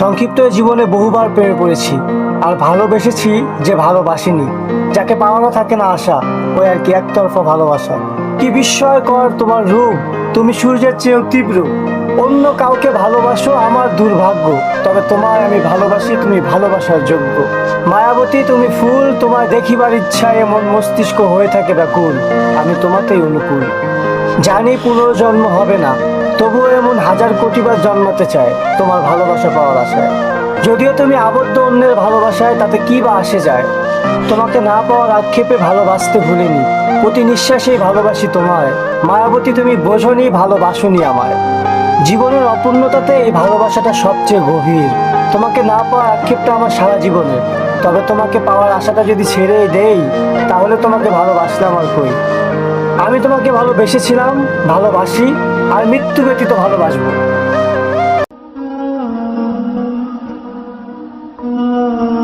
সংক্ষিপ্ত জীবনে বহুবার প্রেমে পড়েছি, আর ভালোবেসেছি যে ভালোবাসিনি, যাকে পাওয়ানো থাকে না আশা, ওই আর কি একতরফা ভালোবাসা। কি বিস্ময়কর তোমার রূপ, তুমি সূর্যের চেয়েও তীব্র। অন্য কাউকে ভালোবাসো আমার দুর্ভাগ্য, তবে তোমার আমি ভালোবাসি তুমি ভালোবাসার যোগ্য। মায়াবতী তুমি ফুল তোমার দেখিবার ইচ্ছায় এমন মস্তিষ্ক হয়ে থাকে ব্যাকুল, আমি তোমাতেই অনুকূল। জানি পুনর্জন্ম হবে না তবুও এমন হাজার কোটিবার জন্মাতে চায়, তোমার ভালোবাসা পাওয়ার আশায়। যদিও তুমি আবদ্ধ অন্যের ভালোবাসায়, তাতে কি বা আসে যায়? তোমাকে না পাওয়ার আক্ষেপে ভালোবাসতে ভুলিনি। প্রতি নিঃশ্বাসেই ভালোবাসি তোমায়। মায়াবতী, তুমি বোঝনি, ভালোবাসনি আমায়। জীবনের অপূর্ণতাতে এই ভালোবাসাটা সবচেয়ে গভীর। তোমাকে না পাওয়ার আক্ষেপটা আমার সারা জীবনের। তবে তোমাকে পাওয়ার আশাটা যদি ছেড়ে দেই, তাহলে তোমাকে ভালোবাসলাম আর কই? আমি তোমাকে ভালোবেসেছিলাম, ভালোবাসি আর মৃত্যু ব্যতীত ভালোবাসবো। Oh